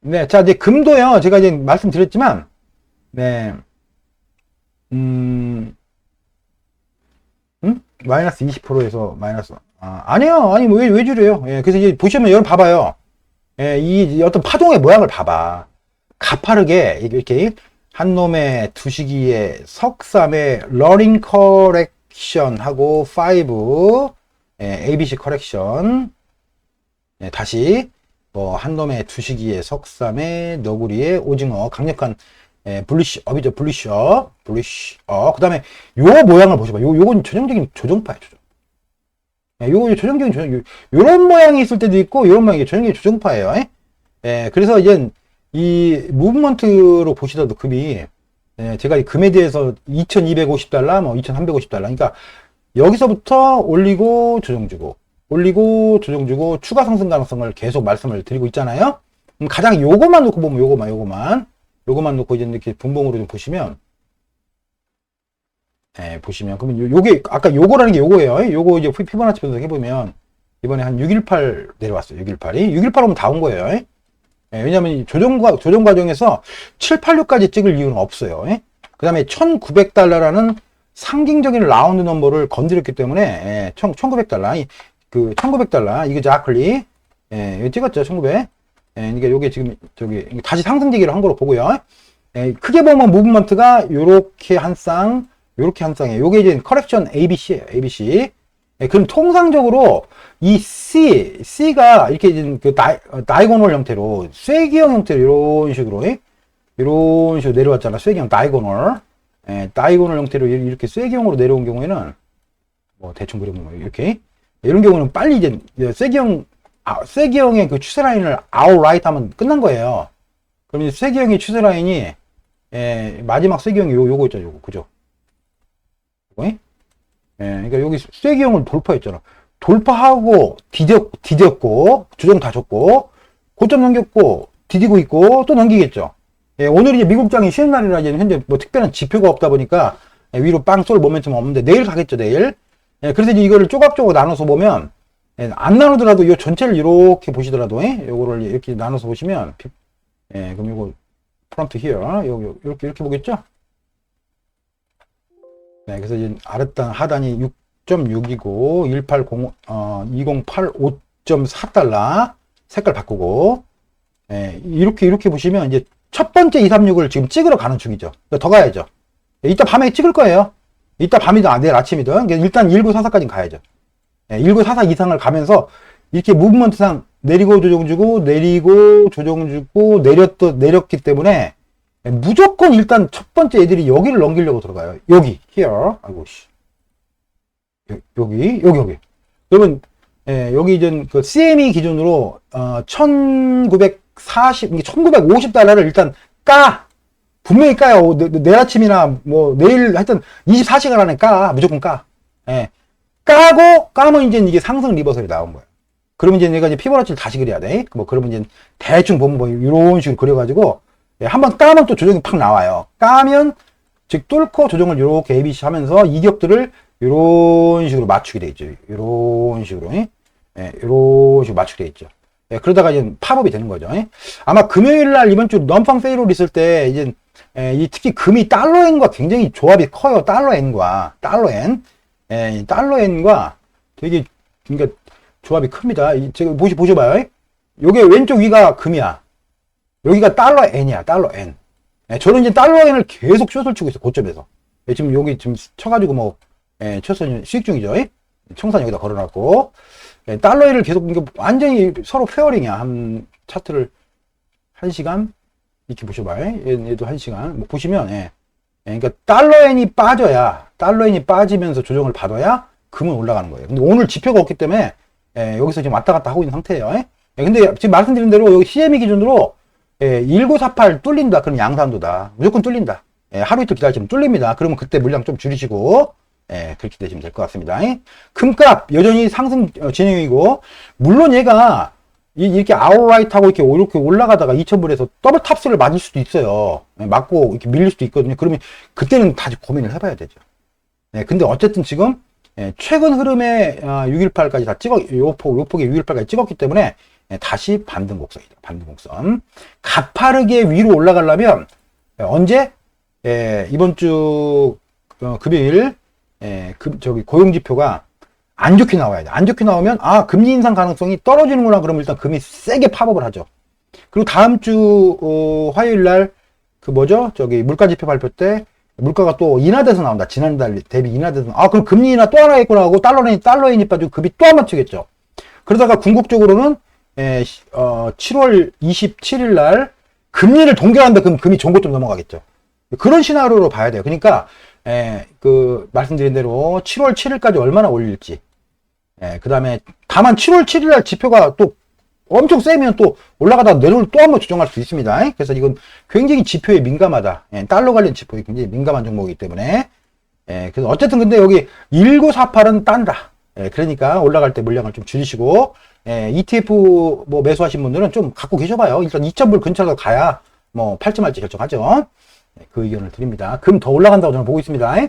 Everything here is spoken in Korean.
네, 자, 이제 금도요. 제가 이제 말씀드렸지만, 네, 음, 음? 마이너스 20%에서 마이너스, 아, 아니요. 아니, 왜, 왜 줄여요? 예, 그래서 이제 보시면 여러분 봐봐요. 예, 이 어떤 파동의 모양을 봐봐. 가파르게, 이렇게, 한 놈의 두 시기에 석삼의 러닝 커렉션 하고 5, 예, ABC 커렉션, 예, 다시, 뭐, 한 놈의 두 시기에 석삼의 너구리의 오징어, 강력한 예, 블리쉬업이죠. 블리쉬업, 블리쉬업. 그 다음에 요 모양을 보셔봐. 요, 요건 전형적인 조정파예요, 조정. 예, 요거 전형적인 조정, 요, 요런 모양이 있을 때도 있고, 요런 모양이 전형적인 조정파예요. 예? 예, 그래서 이제 이 무브먼트로 보시더라도 금이, 예, 제가 이 금에 대해서 2250달러, 뭐 2350달러. 그러니까 여기서부터 올리고 조정 주고, 올리고 조정 주고, 추가 상승 가능성을 계속 말씀을 드리고 있잖아요. 음, 가장 요거만 놓고 보면 요거만, 요거만. 요거만 놓고 이제 이렇게 분봉으로 좀 보시면, 예, 보시면, 그러면 요, 요게, 아까 요거라는 게 요거예요. 요거 이제 피- 피보나치 분석 해보면, 이번에 한 618 내려왔어요. 618이. 618 오면 다 온 거예요. 예, 왜냐면 이 조정, 과, 조정 과정에서 786까지 찍을 이유는 없어요. 그 다음에 1900달러라는 상징적인 라운드 넘버를 건드렸기 때문에, 예, 1900달러. 이- 그, 1900달러. 이거 자클리. 예, 이거 찍었죠. 1900. 예, 그러니까 요게 지금, 저기, 다시 상승되기를 한 거로 보고요. 예, 크게 보면 무브먼트가 요렇게 한 쌍, 요렇게 한 쌍이에요. 요게 이제 커렉션 ABC예요. ABC. 예, 그럼 통상적으로 이 C, C가 이렇게 이제 그 다이, 어, 다이고널 형태로, 쐐기형 형태로 이런 식으로, 예? 이런 식으로 내려왔잖아. 쐐기형 다이고널. 예, 다이고널 형태로 이렇게 쐐기형으로 내려온 경우에는, 뭐 대충 그려보면 뭐 이렇게. 이런 경우는 빨리 이제 쐐기형, 아, 쐐기형의 그 추세 라인을 아웃라이트 하면 끝난 거예요. 그럼 이제 쐐기형의 추세 라인이, 예, 마지막 쐐기형이 요, 요거 있죠, 요거. 그죠? 예? 예, 그러니까 여기 쐐기형을 돌파했잖아. 돌파하고 디뎠, 디뎠고 조정 다 줬고 고점 넘겼고 디디고 있고 또 넘기겠죠. 예, 오늘 이제 미국장이 쉬는 날이라 이제 현재 뭐 특별한 지표가 없다 보니까 예, 위로 빵 쏠 모멘텀 없는데 내일 가겠죠 내일. 예, 그래서 이제 이거를 조각조각 나눠서 보면 예, 안 나누더라도 이 전체를 이렇게 보시더라도 예, 요거를 이렇게 나눠서 보시면 피- 예, 그럼 요거 프론트 히어 요, 요, 이렇게 이렇게 보겠죠. 네, 그래서 이제 아랫단 하단이 6.6이고 180 어, 2085 5.4달러 색깔 바꾸고 예, 이렇게 이렇게 보시면 이제 첫 번째 236을 지금 찍으러 가는 중이죠. 그러니까 더 가야죠. 예, 이따 밤에 찍을 거예요. 이따 밤이든 아, 내일 아침이든 일단 1944까지는 가야죠. 예, 1944 이상을 가면서 이렇게 무브먼트상 내리고 조정 주고 내리고 조정 주고 내렸더 내렸기 때문에 예, 무조건 일단 첫 번째 애들이 여기를 넘기려고 들어가요. 여기 here 아이고 씨 여- 여기 여기 여기 그러면 예, 여기 이제 그 CME 기준으로 어, 1940, 이게 1950달러를 일단 까! 분명히 까요. 내, 내- 아침이나 뭐 내일 하여튼 24시간 안에 까. 무조건 까. 예. 까고 까면 이제 이게 상승 리버설이 나온 거예요. 그러면 이제 내가 이제 피보나치를 다시 그려야 돼. 뭐 그러면 이제 대충 보면 뭐 이런 식으로 그려가지고 예, 한번 까면 또 조정이 팍 나와요. 까면 즉 뚫고 조정을 이렇게 ABC 하면서 이격들을 이런 식으로 맞추게 돼 있죠. 이런 식으로. 예, 이런 식으로 맞추게 돼 있죠. 예, 그러다가 이제 팝업이 되는 거죠. 예. 아마 금요일 날 이번 주 넘팡 세일을 있을 때 이제 예, 이 특히 금이 달러엔과 굉장히 조합이 커요. 달러엔과 달러엔. 예, 이 달러엔과 되게 그러니까 조합이 큽니다. 이, 제가 보시 보셔봐요. 요게 왼쪽 위가 금이야. 여기가 달러 N이야, 달러 N. 예, 저는 이제 달러 N을 계속 숏을 치고 있어, 고점에서. 예, 지금 여기 지금 쳐가지고 뭐, 예, 최선 수익 중이죠. 예? 청산 여기다 걸어놨고, 예, 달러 N을 계속, 완전히 서로 페어링이야. 한 차트를 한 시간? 이렇게 보셔봐요. 얘, 얘도 한 시간. 뭐 보시면, 예. 예, 그러니까 달러 N이 빠져야, 달러 N이 빠지면서 조정을 받아야 금은 올라가는 거예요. 근데 오늘 지표가 없기 때문에, 예, 여기서 지금 왔다 갔다 하고 있는 상태예요. 예? 예, 근데 지금 말씀드린 대로 여기 CME 기준으로 예, 1948 뚫린다. 그럼 양산도다. 무조건 뚫린다. 예, 하루 이틀 기다리시면 뚫립니다. 그러면 그때 물량 좀 줄이시고, 예, 그렇게 되시면 될 것 같습니다. 예. 금값 여전히 상승 어, 진행이고, 물론 얘가 이- 이렇게 아웃라이트 하고 이렇게 이렇게 올라가다가 2000불에서 더블 탑스를 맞을 수도 있어요. 예, 맞고 이렇게 밀릴 수도 있거든요. 그러면 그때는 다시 고민을 해봐야 되죠. 네, 근데 어쨌든 지금 예, 최근 흐름에 618까지 다 찍어 요 폭, 요 폭에 618까지 찍었기 때문에 예, 다시 반등 곡선이죠. 반등 곡선. 가파르게 위로 올라가려면 예, 언제? 예, 이번 주 어, 금요일 예, 금, 저기 고용 지표가 안 좋게 나와야 돼. 안 좋게 나오면 아 금리 인상 가능성이 떨어지는구나. 그러면 일단 금이 세게 팝업을 하죠. 그리고 다음 주 어, 화요일 날 그 뭐죠? 저기 물가 지표 발표 때 물가가 또 인하돼서 나온다. 지난달 대비 인하돼서 아 그럼 금리 인하 또 하나 있구나 하고 달러인이 달러인이 빠지고 급이 또 한 번 튀겠죠. 그러다가 궁극적으로는 에, 시- 어, 7월 27일 날 금리를 동결한다. 그럼 금이 것좀 넘어가겠죠. 그런 시나리오로 봐야 돼요. 그러니까 에, 그 말씀드린 대로 7월 7일까지 얼마나 올릴지. 예, 그 다음에 다만 7월 7일 날 지표가 또 엄청 세면 또 올라가다 내려올 또 한번 조정할 수 있습니다. 그래서 이건 굉장히 지표에 민감하다. 예, 달러 관련 지표에 굉장히 민감한 종목이기 때문에. 예, 그래서 어쨌든 근데 여기 1948은 딴다. 예, 그러니까 올라갈 때 물량을 좀 줄이시고, 예, ETF 뭐 매수하신 분들은 좀 갖고 계셔봐요. 일단 2,000불 근처로 가야 뭐 팔지 말지 결정하죠. 예, 그 의견을 드립니다. 금 더 올라간다고 저는 보고 있습니다.